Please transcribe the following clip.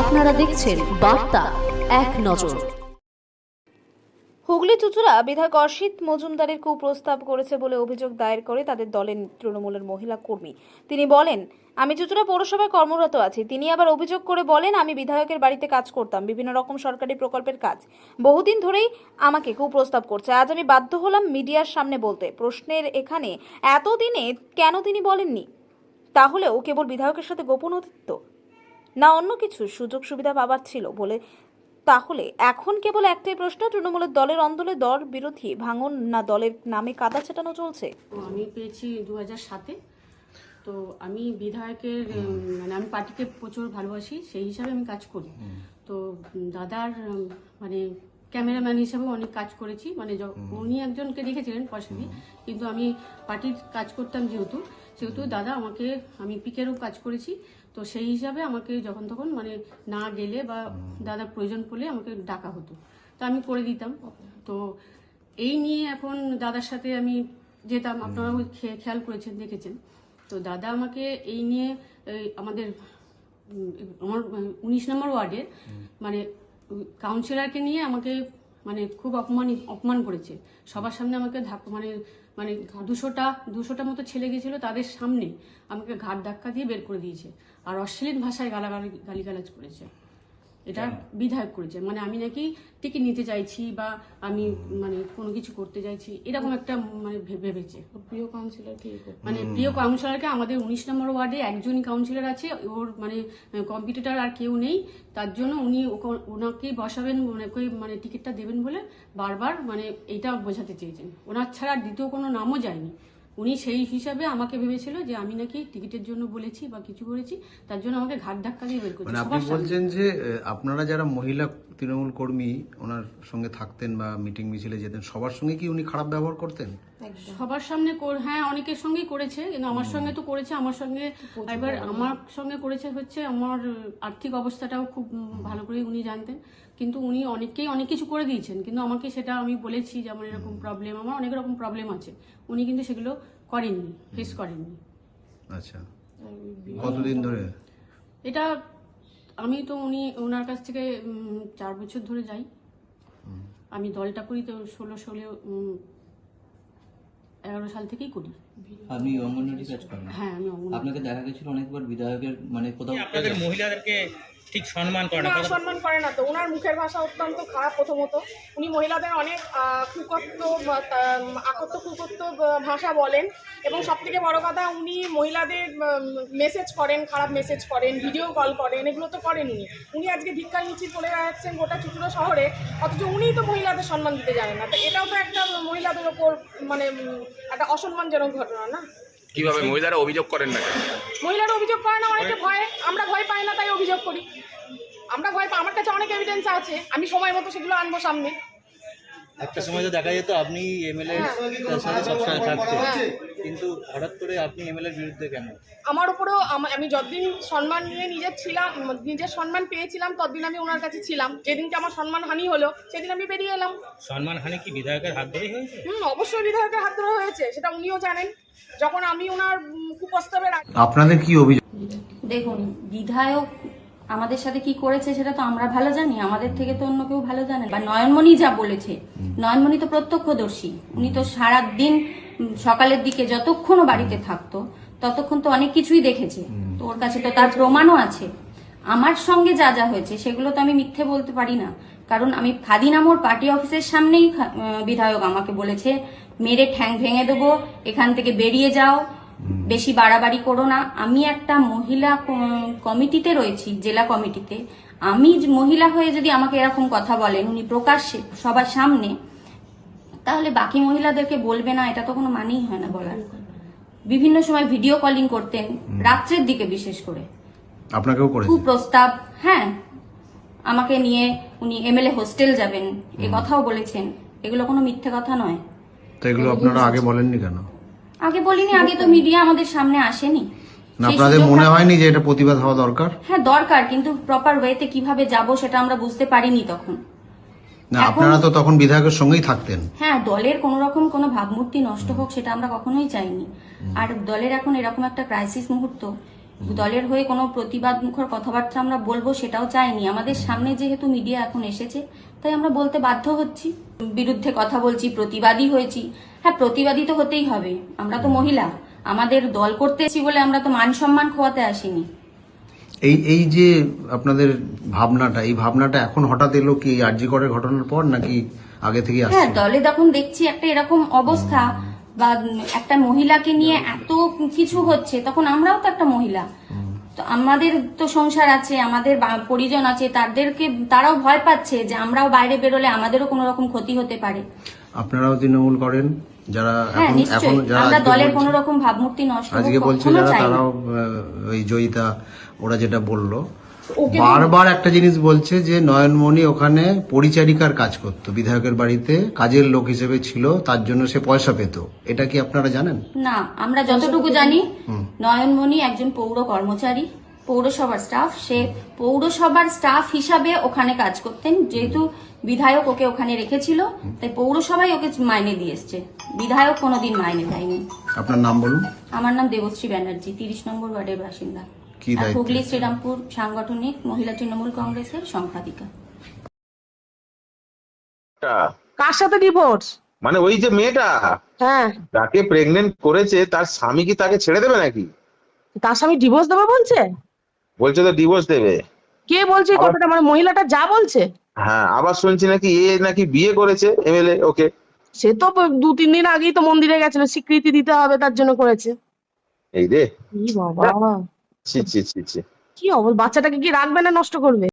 আপনারা দেখছেন বার্তা এক নজর। হুগলি চুচুড়া বিধায়ক অসিত মজুমদারের কুপ্রস্তাব করেছে বলে অভিযোগ দায়ের করে তাদের দলের তৃণমূলের মহিলা কর্মী। তিনি বলেন, আমি চুচুড়া পৌরসভায় কর্মরত আছি। তিনি আবার অভিযোগ করে বলেন, আমি বিধায়কের বাড়িতে কাজ করতাম, বিভিন্ন রকম সরকারি প্রকল্পের কাজ। বহুদিন ধরেই আমাকে কুপ্রস্তাব করছে। আজ আমি বাধ্য হলাম মিডিয়ার সামনে বলতে। প্রশ্নের এখানে, এতদিনে কেন তিনি বলেননি? তাহলেও কেবল বিধায়কের সাথে গোপন অতীত না অন্য কিছু সুযোগ সুবিধা পাবার ছিল বলে। তাহলে এখন কেবল একটাই প্রশ্ন তৃণমূলের দলের অন্দলে দল বিরোধী ভাঙন না দলের নামে কাদা ছেটানো চলছে? তো আমি পেয়েছি দু হাজার সাতে। তো আমি বিধায়কের মানে আমি পার্টিকে প্রচুর ভালোবাসি সেই হিসাবে আমি কাজ করি। তো দাদার মানে ক্যামেরাম্যান হিসাবেও অনেক কাজ করেছি। মানে উনি একজনকে রেখেছিলেন পয়সা দিয়ে কিন্তু আমি পার্টির কাজ করতাম যেহেতু সেহেতু দাদা আমাকে আমি পিকেরও কাজ করেছি। তো সেই হিসাবে আমাকে যখন তখন মানে না গেলে বা দাদার প্রয়োজন পড়লে আমাকে ডাকা হতো। তো আমি করে দিতাম। তো এই নিয়ে এখন দাদার সাথে আমি যেতাম। আপনারা খেয়াল করেছেন দেখেছেন। তো দাদা আমাকে এই নিয়ে এই আমাদের আমার উনিশ নম্বর ওয়ার্ডে মানে কাউন্সিলরকে নিয়ে আমাকে মানে খুব অপমান অপমান করেছে। সবার সামনে আমাকে মানে মানে দুশোটা দুশোটা মতো ছেলে গিয়েছিল তাদের সামনে আমাকে ঘাট ধাক্কা দিয়ে বের করে দিয়েছে। আর অশ্লীল ভাষায় গালাগালি, গালিগালাজ করেছে। এটা বিধায়ক করেছে। মানে আমি নাকি টিকিট নিতে চাইছি বা আমি মানে কোনো কিছু করতে চাইছি এরকম একটা মানে ভে- ভেবেছে। প্রিয় কাউন্সিলর কি মানে প্রিয় কাউন্সিলরকে আমাদের উনিশ নম্বর ওয়ার্ডে একজনই কাউন্সিলর আছে ওর মানে কম্পিটিটর আর কেউ নেই। তার জন্য উনি ওনাকেই বসাবেন ওনাকে মানে টিকিটটা দেবেন বলে বারবার মানে এইটা বোঝাতে চেয়েছেন। ওনার ছাড়া আর দ্বিতীয় কোনো নামও যায়নি। উনি সেই হিসাবে আমাকে ভেবেছিল যে আমি নাকি টিকিটের জন্য বলেছি বা কিছু করেছি তার জন্য আমাকে ঘাট ধাক্কা দিয়ে বের করেছে। মানে আপনি বলছেন যে আপনারা যারা মহিলা তৃণমূল কর্মী ওনার সঙ্গে থাকতেন বা মিটিং মিছিলে যেতেন সবার সঙ্গে কি উনি খারাপ ব্যবহার করতেন? সবার সামনে হ্যাঁ অনেকের সঙ্গেই করেছে কিন্তু আমার সঙ্গে তো করেছে আমার সঙ্গে এবার আমার সঙ্গে করেছে হচ্ছে আমার আর্থিক অবস্থাটাও খুব ভালো করে উনি জানতেন। কিন্তু উনি অনেককেই অনেক কিছু করে দিয়েছেন। কিন্তু আমাকে সেটা আমি বলেছি যে আমার এরকম প্রবলেম আমার অনেক রকম প্রবলেম আছে। উনি কিন্তু সেগুলো করেননি ফেস করেননি। আচ্ছা। কতদিন ধরে? এটা আমি তো উনি ওনার কাছ থেকে চার বছর ধরে যাই। আমি দলটা করি তো ষোলো ষোলো এগারো সাল থেকেই করি। আপনি অঙ্গনওয়াড়ি কাজ করেন? হ্যাঁ আমি আপনাকে দেখা গেছিল অনেকবার বিধায়কের মানে কোথাও আপনাদের মহিলাদেরকে ঠিক সম্মান করে না। সম্মান করে না তো। ওনার মুখের ভাষা অত্যন্ত খারাপ প্রথমত। উনি মহিলাদের অনেক কুকত্ব, বা, তা- আকত্ত কুকত্ব ভাষা বলেন। এবং সব থেকে বড় কথা, উনি মহিলাদের মেসেজ করেন, খারাপ মেসেজ করেন ভিডিও কল করেন, এগুলো তো করেন উনি। উনি আজকে ভিক্ষার মিছিল করে যাচ্ছেন গোটা চুচুড়ো শহরে, অথচ উনিই তো মহিলাদের সম্মান দিতে জানেন না। তো এটাও তো একটা মহিলাদের ওপর মানে একটা অসম্মানজনক ঘটনা না? কীভাবে মহিলারা অভিযোগ করেন না? মহিলারা অভিযোগ করে না, অনেকে ভয়। আমরা ভয় পাই না, তাই অভিযোগ করি। আমরা ভয় পাই, আমার কাছে অনেক এভিডেন্স আছে। আমি সময় মতো সেগুলো আনব সামনে। একটা সময় তো দেখা যেত আপনি এমএলএ সাথে সবসময় থাকতেন। কিন্তু হঠাৎ করে আপনি এমএলএর বিরুদ্ধে কেন? আমার উপরেও আমি যতদিন সম্মান নিয়ে নিজের ছিলাম নিজের সম্মান পেয়েছিলাম ততদিন আমি ওনার কাছে ছিলাম। যেদিনকে আমার সম্মান হানি হলো সেদিন আমি বেরিয়ে এলাম। সম্মানহানি কি বিধায়কের হাত ধরে হয়েছে? হুম অবশ্যই বিধায়কের হাত ধরে হয়েছে সেটা উনিও জানেন। যখন আমি ওনার আগে আপনাদের কি অভিযোগ? দেখুন বিধায়ক আমাদের সাথে কি করেছে সেটা তো আমরা ভালো জানি আমাদের থেকে তো অন্য কেউ ভালো জানে বা নয়নমণি যা বলেছে নয়নমণি তো প্রত্যক্ষদর্শী উনি তো সারা দিন সকালের দিকে যতক্ষণ বাড়িতে থাকতো ততক্ষণ তো অনেক কিছুই দেখেছে। তো ওর কাছে তো তার প্রমাণও আছে। আমার সঙ্গে যা যা হয়েছে সেগুলো তো আমি মিথ্যে বলতে পারি না। কারণ আমি খাদিনামোর পার্টি অফিসের সামনেই বিধায়ক আমাকে বলেছে মেরে ঠ্যাং ভেঙে দেবো এখান থেকে বেরিয়ে যাও বেশি বাড়াবাড়ি করো না। আমি একটা মহিলা কমিটিতে রয়েছি জেলা কমিটিতে। আমি মহিলা হয়ে যদি আমাকে এরকম কথা বলেন উনি প্রকাশ্যে সবার সামনে তাহলে বাকি মহিলাদেরকে বলবে না এটা তো কোনো মানেই হয় না বলার। বিভিন্ন সময় ভিডিও কলিং করতেন রাত্রের দিকে বিশেষ করে। আপনাকেও করেছে? কুপ্রস্তাব হ্যাঁ। আমাকে নিয়ে উনি এমএলএ হোস্টেল যাবেন এ কথাও বলেছেন। এগুলো কোনো মিথ্যে কথা নয়। তো এগুলো আপনারা আগে বলেননি কেন? আগে বলিনি আগে তো মিডিয়া আমাদের সামনে আসেনি। না আপনাদের মনে হয়নি যে এটা প্রতিবাদ হওয়া দরকার? হ্যাঁ দরকার কিন্তু প্রপার ওয়েতে কীভাবে যাব সেটা আমরা বুঝতে পারিনি তখন। না আপনারা তো তখন বিধায়কের সঙ্গেই থাকতেন। হ্যাঁ দলের কোন রকম কোনো ভাবমূর্তি নষ্ট হোক সেটা আমরা কখনোই চাইনি। আর দলের এখন এরকম একটা ক্রাইসিস মুহূর্ত দলের হয়ে কোনো প্রতিবাদ মুখর কথাবার্তা আমরা বলব সেটাও চাইনি। আমাদের সামনে যেহেতু মিডিয়া এখন এসেছে তাই আমরা বলতে বাধ্য হচ্ছি। বিরুদ্ধে কথা বলছি প্রতিবাদী হয়েছি। হ্যাঁ প্রতিবাদী তো হতেই হবে। আমরা তো মহিলা। আমাদের দল করতে এসেছি বলে আমরা তো মান সম্মান খোয়াতে আসিনি। এই এই যে আপনাদের ভাবনাটা এই ভাবনাটা এখন হঠাৎ এলো কি আরজি করের ঘটনার পর নাকি আগে থেকে হ্যাঁ দলে যখন দেখছি একটা এরকম অবস্থা বা একটা মহিলাকে নিয়ে এত কিছু হচ্ছে তখন আমরাও তো একটা মহিলা। তো আমাদের তো সংসার আছে আমাদের পরিজন আছে তাদেরকে তারাও ভয় পাচ্ছে যে আমরাও বাইরে বেরোলে আমাদেরও কোনো রকম ক্ষতি হতে পারে। আপনারাও তৃণমূল করেন? যারা হ্যাঁ এখন যারা আমরা দলের কোনো রকম ভাবমূর্তি নষ্ট আজকে বলছে যারা তারাও ওই জয়িতা ওরা যেটা বলল বারবার একটা জিনিস বলছে যে নয়নমণি ওখানে পরিচারিকার কাজ করতো বিধায়কের বাড়িতে কাজের লোক হিসেবে ছিল তার জন্য সে পয়সা পেত। এটা কি আপনারা জানেন? না আমরা যতটুকু জানি নয়নমণি একজন পৌর কর্মচারী পৌরসভার স্টাফ। সে পৌরসভার স্টাফ হিসাবে ওখানে কাজ করতেন যেহেতু বিধায়ক ওকে ওখানে রেখেছিল তাই পৌরসভাই ওকে মাইনে দিয়ে এসছে। বিধায়ক কোনোদিন মাইনে দেয়নি। আপনার নাম বলুন। আমার নাম দেবশ্রী ব্যানার্জি তিরিশ নম্বর ওয়ার্ডের বাসিন্দা? হুগলি শ্রীরামপুর সাংগঠনিক মহিলা তৃণমূল কংগ্রেসের সম্পাদিকা। কার সাথে ডিভোর্স মানে ওই যে মেয়েটা? হ্যাঁ। যাকে প্রেগনেন্ট করেছে তার স্বামী কি তাকে ছেড়ে দেবে নাকি? তার স্বামী ডিভোর্স দেবে বলছে? বলছে তো ডিভোর্স দেবে। কে বলছে কথাটা? মানে মহিলাটা যা বলছে। হ্যাঁ আবার শুনছি নাকি এ নাকি বিয়ে করেছে এমএলএ ওকে। সে তো দু তিন দিন আগেই তো মন্দিরে গেছিল স্বীকৃতি দিতে হবে তার জন্য করেছে। এই রে। কি বাবা। ছি ছি ছি ছি। কি অবস্থা? বাচ্চাটাকে কি রাখবে না নষ্ট করবে?